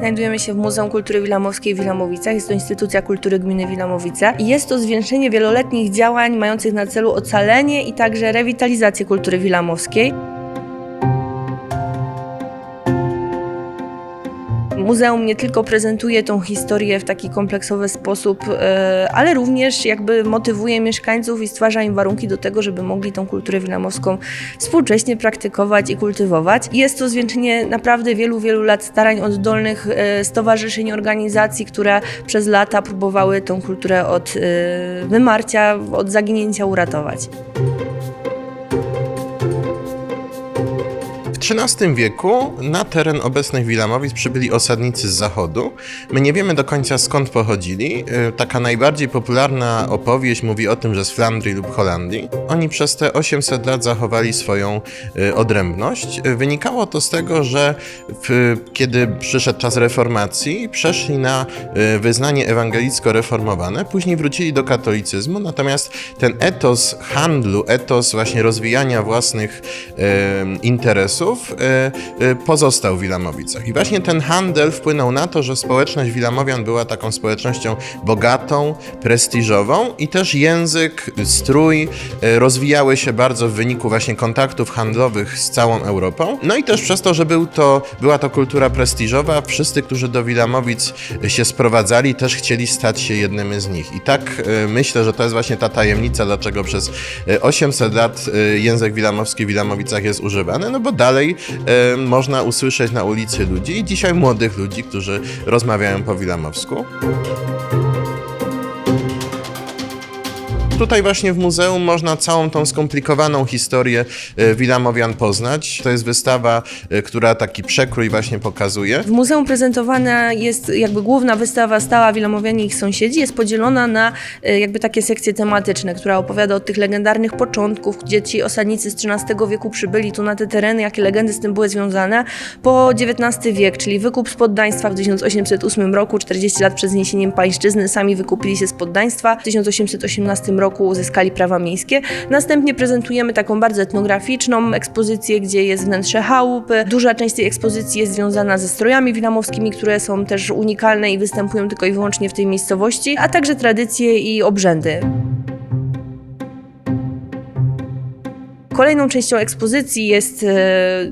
Znajdujemy się w Muzeum Kultury Wilamowskiej w Wilamowicach. Jest to instytucja kultury gminy Wilamowice. I jest to zwieńczenie wieloletnich działań mających na celu ocalenie i także rewitalizację kultury wilamowskiej. Muzeum nie tylko prezentuje tą historię w taki kompleksowy sposób, e, ale również jakby motywuje mieszkańców i stwarza im warunki do tego, żeby mogli tą kulturę wilamowską współcześnie praktykować i kultywować. Jest to zwieńczenie naprawdę wielu, wielu lat starań oddolnych e, stowarzyszeń, organizacji, które przez lata próbowały tą kulturę od e, wymarcia, od zaginięcia uratować. XIII wieku na teren obecnych Wilamowic przybyli osadnicy z zachodu. My nie wiemy do końca skąd pochodzili. Y, Taka najbardziej popularna opowieść mówi o tym, że z Flandrii lub Holandii. Oni przez te 800 lat zachowali swoją y, odrębność. Y, Wynikało to z tego, że w, kiedy przyszedł czas reformacji, przeszli na wyznanie ewangelicko-reformowane, później wrócili do katolicyzmu, natomiast ten etos handlu, etos właśnie rozwijania własnych interesów y, y, pozostał w Wilamowicach. I właśnie ten handel wpłynął na to, że społeczność Wilamowian była taką społecznością bogatą, prestiżową i też język, strój y, rozwijały się bardzo w wyniku właśnie kontaktów handlowych z całą Europą. No i też przez to, że był to, była to kultura prestiżowa, wszyscy, którzy do Wilamowic się sprowadzali, też chcieli stać się jednym z nich. I tak myślę, że to jest właśnie ta tajemnica, dlaczego przez y, 800 lat język wilamowski w Wilamowicach jest używany, no bo dalej y, można usłyszeć na ulicy ludzi dzisiaj młodych ludzi, którzy rozmawiają po wilamowsku. Tutaj właśnie w muzeum można całą tą skomplikowaną historię y, Wilamowian poznać. To jest wystawa, y, która taki przekrój właśnie pokazuje. W muzeum prezentowana jest jakby główna wystawa stała Wilamowianie i ich sąsiedzi. Jest podzielona na e, jakby takie sekcje tematyczne, która opowiada o tych legendarnych początków, gdzie ci osadnicy z XIII wieku przybyli tu na te tereny, jakie legendy z tym były związane, po XIX wiek, czyli wykup z poddaństwa w 1808 roku, 40 lat przed zniesieniem pańszczyzny, sami wykupili się z poddaństwa. W 1818 roku uzyskali prawa miejskie. Następnie prezentujemy taką bardzo etnograficzną ekspozycję, gdzie jest wnętrze chałupy. Duża część tej ekspozycji jest związana ze strojami wilamowskimi, które są też unikalne i występują tylko i wyłącznie w tej miejscowości, a także tradycje i obrzędy. Kolejną częścią ekspozycji jest e,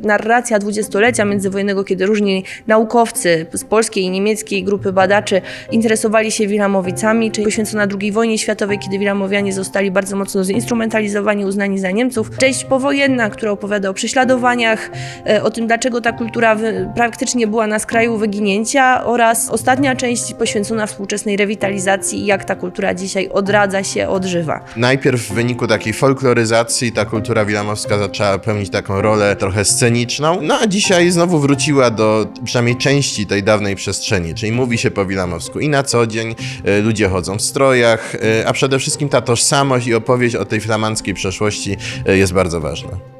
narracja dwudziestolecia międzywojennego, kiedy różni naukowcy z polskiej i niemieckiej grupy badaczy interesowali się Wilamowicami, czyli poświęcona II wojnie światowej, kiedy Wilamowianie zostali bardzo mocno zinstrumentalizowani, uznani za Niemców. Część powojenna, która opowiada o prześladowaniach, e, o tym, dlaczego ta kultura praktycznie była na skraju wyginięcia oraz ostatnia część poświęcona współczesnej rewitalizacji i jak ta kultura dzisiaj odradza się, odżywa. Najpierw w wyniku takiej folkloryzacji ta kultura wilamowska zaczęła pełnić taką rolę trochę sceniczną, no a dzisiaj znowu wróciła do przynajmniej części tej dawnej przestrzeni, czyli mówi się po wilamowsku i na co dzień e, ludzie chodzą w strojach, e, a przede wszystkim ta tożsamość i opowieść o tej flamandzkiej przeszłości e, jest bardzo ważna.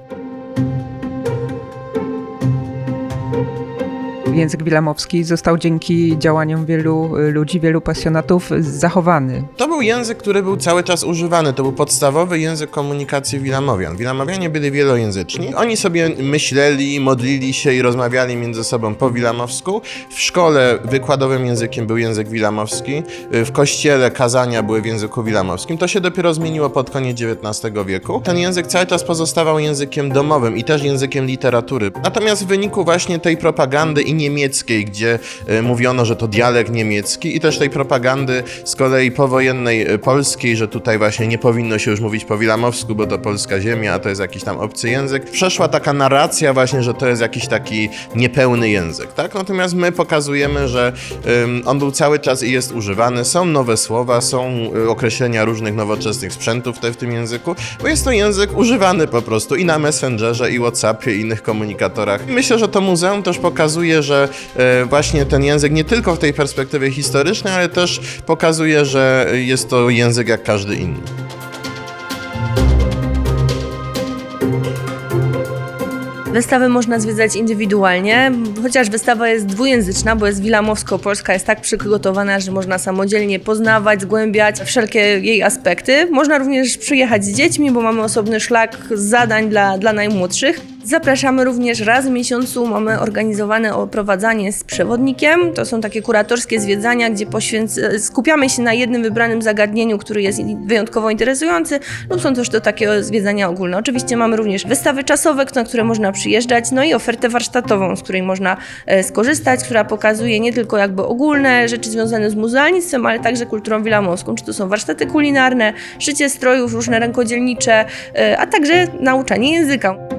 Język wilamowski został dzięki działaniom wielu y, ludzi, wielu pasjonatów zachowany. To był język, który był cały czas używany. To był podstawowy język komunikacji Wilamowian. Wilamowianie byli wielojęzyczni. Oni sobie myśleli, modlili się i rozmawiali między sobą po wilamowsku. W szkole wykładowym językiem był język wilamowski. W kościele kazania były w języku wilamowskim. To się dopiero zmieniło pod koniec XIX wieku. Ten język cały czas pozostawał językiem domowym i też językiem literatury. Natomiast w wyniku właśnie tej propagandy i niemieckiej, gdzie e, mówiono, że to dialekt niemiecki i też tej propagandy z kolei powojennej e, polskiej, że tutaj właśnie nie powinno się już mówić po wilamowsku, bo to polska ziemia, a to jest jakiś tam obcy język. Przeszła taka narracja właśnie, że to jest jakiś taki niepełny język, tak? Natomiast my pokazujemy, że on był cały czas i jest używany, są nowe słowa, są y, określenia różnych nowoczesnych sprzętów te w tym języku, bo jest to język używany po prostu i na Messengerze, i Whatsappie, i innych komunikatorach. Myślę, że to muzeum też pokazuje, że e, właśnie ten język nie tylko w tej perspektywie historycznej, ale też pokazuje, że jest to język jak każdy inny. Wystawę można zwiedzać indywidualnie, chociaż wystawa jest dwujęzyczna, bo jest wilamowsko-polska, jest tak przygotowana, że można samodzielnie poznawać, zgłębiać wszelkie jej aspekty. Można również przyjechać z dziećmi, bo mamy osobny szlak zadań dla, dla najmłodszych. Zapraszamy również raz w miesiącu, mamy organizowane oprowadzanie z przewodnikiem. To są takie kuratorskie zwiedzania, gdzie poświęc- skupiamy się na jednym wybranym zagadnieniu, który jest wyjątkowo interesujący, lub są też to takie zwiedzania ogólne. Oczywiście mamy również wystawy czasowe, na które można przyjeżdżać, no i ofertę warsztatową, z której można e, skorzystać, która pokazuje nie tylko jakby ogólne rzeczy związane z muzealnictwem, ale także kulturą wilamowską. Czy to są warsztaty kulinarne, szycie strojów, różne rękodzielnicze, e, a także nauczanie języka.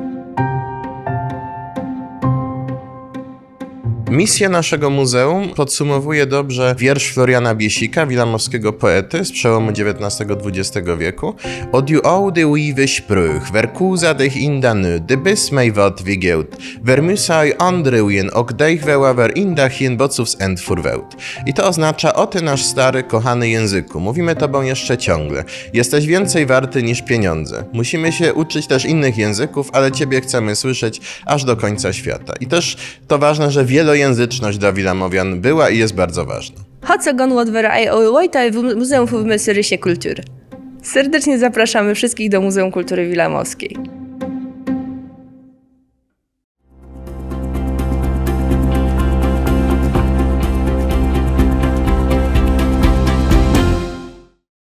Misję naszego muzeum podsumowuje dobrze wiersz Floriana Biesika, wilamowskiego poety z przełomu XIX-XX wieku. Od ju oude uive sprüch, verkusa dich in da nu, de bis mei wat wigeut, vermusai andryujen, ok deich weławer indachien bocus end furweut. I to oznacza, o ty nasz stary, kochany języku, mówimy tobą jeszcze ciągle. Jesteś więcej warty niż pieniądze. Musimy się uczyć też innych języków, ale ciebie chcemy słyszeć aż do końca świata. I też to ważne, że wielojęzyczność dla Wilamowian była i jest bardzo ważna. Hacagon Wadwera i Ojwojta w Muzeum w Kultury. Serdecznie zapraszamy wszystkich do Muzeum Kultury Wilamowskiej.